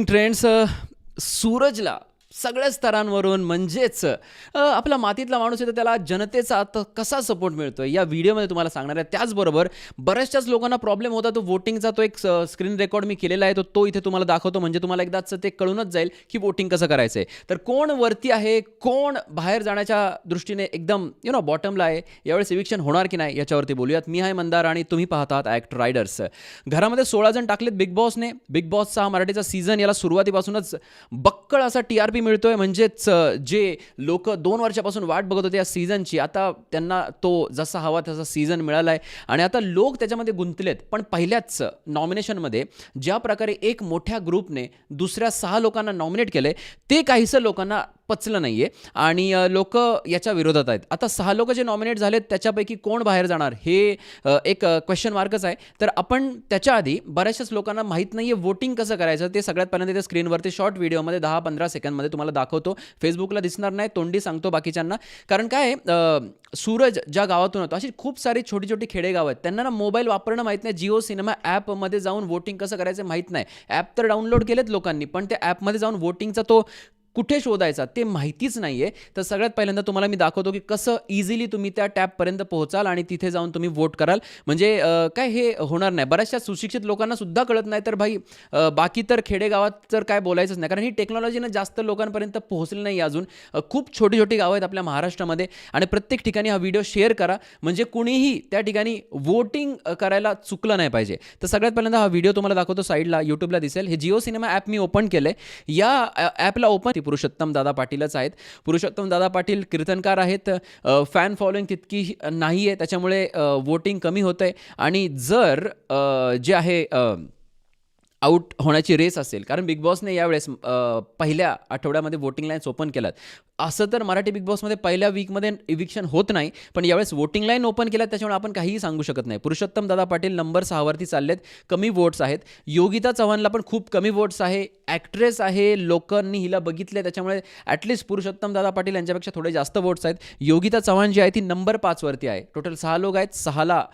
Trends સૂરજલા सगळ्या स्तरांवरून म्हणजेच आपला मातीतला माणूस आहे तर त्याला जनतेचा आता कसा सपोर्ट मिळतोय? या व्हिडिओमध्ये तुम्हाला सांगणार आहे. त्याचबरोबर बऱ्याचशाच लोकांना प्रॉब्लेम होता. तो वोटिंगचा तो एक स्क्रीन रेकॉर्ड मी केलेला आहे. तो तो इथे तुम्हाला दाखवतो. म्हणजे तुम्हाला एकदाच ते कळूनच जाईल की वोटिंग कसं करायचं आहे तर कोण वरती आहे? कोण बाहेर जाण्याच्या दृष्टीने एकदम यु नो बॉटमला आहे? यावेळेस इविक्शन होणार की नाही? याच्यावरती बोलूयात. मी आहे मंदार आणि तुम्ही पाहतात ॲक्ट रायडर्स घरामध्ये सोळा जण टाकलेत बिग बॉसने बिग बॉसचा हा मराठीचा सीझन याला सुरुवातीपासूनच बक्कळ असा टी आर पी मिळतोय म्हणजेच जे लोक दोन वर्षापासून वाट बघत होते या सीझनची आता त्यांना तो जसा हवा तसा सीझन मिळाला आहे आणि आता लोक त्याच्यामध्ये गुंतलेत. पण पहिल्याच नॉमिनेशनमध्ये ज्या प्रकारे एक मोठ्या ग्रुपने दुसऱ्या सहा लोकांना नॉमिनेट केले ते काहीसं लोकांना पचलं नाही आहे आणि लोक याच्या विरोधात आहेत. आता सहा लोक जे नॉमिनेट झालेत त्याच्यापैकी कोण बाहेर जाणार हे एक क्वेश्चन मार्कच आहे. तर आपण त्याच्या आधी बऱ्याचशाच लोकांना माहीत नाही आहे वोटिंग कसं करायचं ते सगळ्यात पहिल्यांदा ते स्क्रीनवरती शॉर्ट व्हिडिओमध्ये दहा पंधरा सेकंदमध्ये तुम्हाला दाखवतो. फेसबुकला दिसणार नाही तोंडी सांगतो बाकीच्यांना. कारण काय आहे, सूरज ज्या गावातून होतो अशी खूप सारी छोटी छोटी खेडेगाव आहेत. त्यांना ना मोबाईल वापरणं माहीत नाही जिओ सिनेमा ॲपमध्ये जाऊन वोटिंग कसं करायचं माहीत नाही. ॲप तर डाउनलोड केलेत लोकांनी पण त्या ॲपमध्ये जाऊन वोटिंगचा तो कुठे शोधायचा ते माहितीच नाही आहे तर सगळ्यात पहिल्यांदा तुम्हाला मी दाखवतो की कसं इझिली तुम्ही त्या टॅबपर्यंत पोहोचाल आणि तिथे जाऊन तुम्ही वोट कराल. म्हणजे काय हे होणार नाही. बऱ्याचशा सुशिक्षित लोकांना सुद्धा कळत नाही. तर भाई बाकी तर खेडेगावात तर काय बोलायचंच नाही. कारण ही टेक्नॉलॉजीनं जास्त लोकांपर्यंत पोहोचली नाही अजून. खूप छोटी छोटी गावं आहेत आपल्या महाराष्ट्रामध्ये आणि प्रत्येक ठिकाणी हा व्हिडिओ शेअर करा. म्हणजे कुणीही त्या ठिकाणी वोटिंग करायला चुकलं नाही पाहिजे. तर सगळ्यात पहिल्यांदा हा व्हिडिओ तुम्हाला दाखवतो साईडला यूट्यूबला दिसेल. हे जिओ सिनेमा ॲप मी ओपन केलं आहे या ॲपला ओपन पुरुषोत्तम दादा पाटीलच आहेत. पुरुषोत्तम दादा पाटील कीर्तनकार आहेत. फॅन फॉलोईंग तितकी नाही आहे त्याच्यामुळे वोटिंग कमी होतं आहे आणि जर जे आहे आऊट होण्याची रेस असेल. कारण बिग बॉसने यावेळेस पहिल्या आठवड्यामध्ये वोटिंग लाईन्स ओपन केल्यात. असं तर मराठी बिग बॉसमध्ये पहिल्या वीकमध्ये इविक्शन होत नाही पण यावेळेस वोटिंग लाईन ओपन केल्यात त्याच्यामुळे आपण काहीही सांगू शकत नाही. पुरुषोत्तम दादा पाटील नंबर सहावरती चाललेत कमी वोट्स आहेत. योगिता चव्हाणला पण खूप कमी वोट्स आहे. ॲक्ट्रेस आहे लोकांनी हिला बघितले त्याच्यामुळे ॲटलिस्ट पुरुषोत्तम दादा पाटील यांच्यापेक्षा थोडे जास्त वोट्स आहेत. योगिता चव्हाण जी आहे ती नंबर पाचवरती आहे. टोटल सहा लोक आहेत सहाला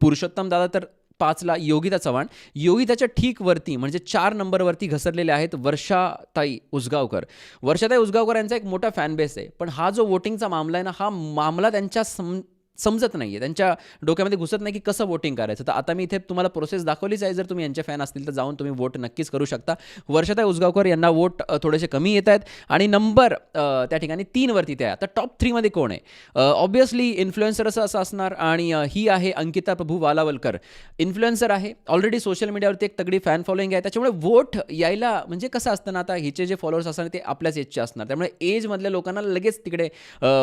पुरुषोत्तम दादा तर पाचला योगिता चव्हाण. योगिताच्या ठीक वरती म्हणजे चार नंबरवरती घसरलेले आहेत वर्षाताई उसगावकर. वर्षाताई उसगावकर यांचा एक मोठा फॅन बेस आहे. पण हा जो वोटिंगचा मामला आहे ना हा मामला त्यांच्या सम समजत नाही आहे त्यांच्या डोक्यामध्ये घुसत नाही की कसं वोटिंग करायचं. तर आता मी इथे तुम्हाला प्रोसेस दाखवलीच आहे. जर तुम्ही यांचे फॅन असतील तर जाऊन तुम्ही वोट नक्कीच करू शकता. वर्षाताई उसगावकर यांना वोट थोडेसे कमी येत आहेत. आणि नंबर त्या ठिकाणी तीनवरती ते आहे आता टॉप थ्रीमध्ये कोण आहे? ऑब्वियसली इन्फ्लुएन्सर असं असं असणार आणि ही आहे अंकिता प्रभू वालावलकर. इन्फ्लुएन्सर आहे. ऑलरेडी सोशल मीडियावरती एक तगडी फॅन फॉलोईंग आहे. त्याच्यामुळे वोट यायला म्हणजे कसं असतं ना आता हिचे जे फॉलोअर्स असणार ते आपल्याच एजचे असणार त्यामुळे एजमधल्या लोकांना लगेच तिकडे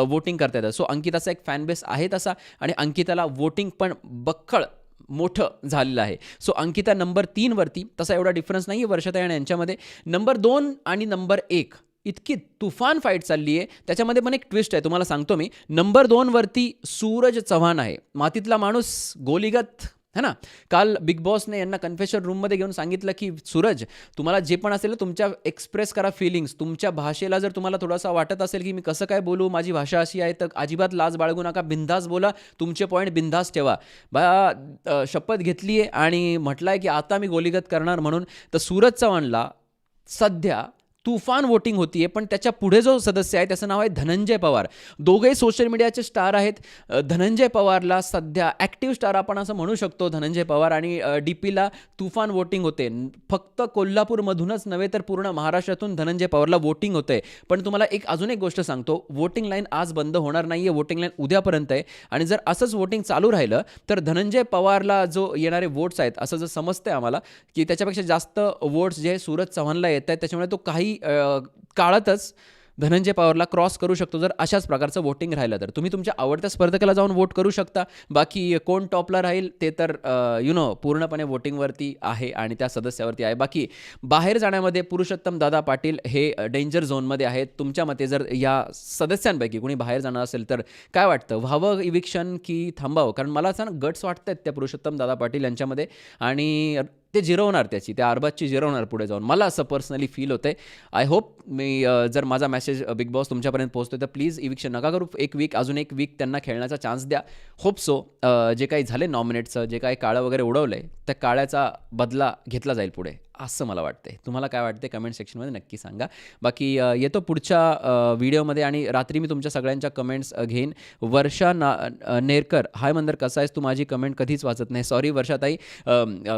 वोटिंग करता येतं. सो अंकिताचा एक फॅन बेस आहे तसा. आणि अंकिताला वोटिंग पण बक्कळ मोठं झालेलं आहे. सो अंकिता नंबर तीनवरती तसा एवढा डिफरन्स नाही आहे वर्षाताई आणि यांच्यामध्ये. नंबर दोन आणि नंबर एक इतकी तुफान फाईट चालली आहे. त्याच्यामध्ये पण एक ट्विस्ट आहे तुम्हाला सांगतो मी. नंबर दोनवरती सूरज चव्हाण आहे. मातीतला माणूस गोलीगत है ना? काल बिग बॉसने यांना कन्फेशन रूममध्ये घेऊन सांगितलं की सूरज तुम्हाला जे पण असेल तुमच्या एक्सप्रेस करा फिलिंग्स तुमच्या भाषेला जर तुम्हाला थोडासा वाटत असेल की मी कसं काय बोलू माझी भाषा अशी आहे तर अजिबात लाज बाळगू नका. बिंदास बोला. तुमचे पॉईंट बिंदास ठेवा. बा शपथ घेतली आहे आणि म्हटलं आहे की आता मी गोलीगत करणार म्हणून. तर सूरज चव्हाणला सध्या तुफान वोटिंग होती आहे पण त्याच्या पुढे जो सदस्य आहे त्याचं नाव आहे धनंजय पवार. दोघेही सोशल मीडियाचे स्टार आहेत. धनंजय पवारला सध्या ॲक्टिव्ह स्टार आपण असं म्हणू शकतो धनंजय पवार आणि डी पीला तुफान वोटिंग होते. फक्त कोल्हापूरमधूनच नव्हे तर पूर्ण महाराष्ट्रातून धनंजय पवारला वोटिंग होते. पण तुम्हाला एक अजून एक गोष्ट सांगतो. वोटिंग लाईन आज बंद होणार नाही आहे वोटिंग लाईन उद्यापर्यंत आहे. आणि जर असंच वोटिंग चालू राहिलं तर धनंजय पवारला जो येणारे वोट्स आहेत असं जर समजतंय आम्हाला की त्याच्यापेक्षा जास्त वोट्स जे सूरज चव्हाणला येत आहेत त्याच्यामुळे तो काही काही काळातच धनंजय पवारला क्रॉस करू शकतो जर अशाच प्रकारचं वोटिंग राहिलं तर. तुम्ही तुमच्या आवडत्या स्पर्धकाला जाऊन वोट करू शकता. बाकी कोण टॉपला राहील ते तर यु नो पूर्णपणे वोटिंगवरती आहे आणि त्या सदस्यावरती आहे. बाकी बाहेर जाण्यामध्ये पुरुषोत्तम दादा पाटील हे डेंजर झोनमध्ये आहेत. तुमच्या मते जर या सदस्यांपैकी कोणी बाहेर जाणार असेल तर काय वाटतं? व्हावं इविक्शन की थांबावं? कारण मला असं गट्स वाटत आहेत त्या पुरुषोत्तम दादा पाटील यांच्यामध्ये. आणि ते जिरवणार त्याची त्या अरबाजची जिरवणार पुढे जाऊन. मला असं पर्सनली फील होतंय. आय होप मी जर माझा मेसेज बिग बॉस तुमच्यापर्यंत पोहोचतोय तर प्लीज इविक्शन नका करू. एक वीक अजून एक वीक त्यांना खेळण्याचा चान्स द्या. होप सो जे काही झाले नॉमिनेटचं जे काही काळं वगैरे उडवलं आहे त्या काळ्याचा बदला घेतला जाईल पुढे. असं मला वाटते तुम्हाला काय वाटते कमेंट सेक्शनमध्ये नक्की सांगा. बाकी येतो पुढच्या व्हिडिओमध्ये आणि रात्री मी तुमच्या सगळ्यांच्या कमेंट्स घेईन. वर्षा ना नेरकर हाय मंदर कसा आहेस? तू माझी कमेंट कधीच वाचत नाही. सॉरी वर्षाताई.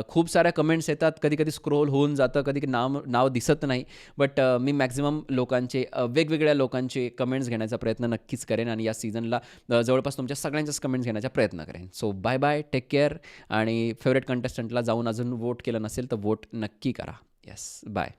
खूप साऱ्या कमेंट्स येतात. कधी कधी स्क्रोल होऊन जातं. कधी कधी नाव नाव दिसत नाही. बट मी मॅक्झिमम लोकांचे वेगवेगळ्या लोकांचे कमेंट्स घेण्याचा प्रयत्न नक्कीच करेन आणि या सीझनला जवळपास तुमच्या सगळ्यांच्याच कमेंट्स घेण्याचा प्रयत्न करेन. So bye bye take care आणि फेवरेट कंटेस्टंटला जाऊन अजून वोट केलं नसेल तर वोट नक्की करा येस बाय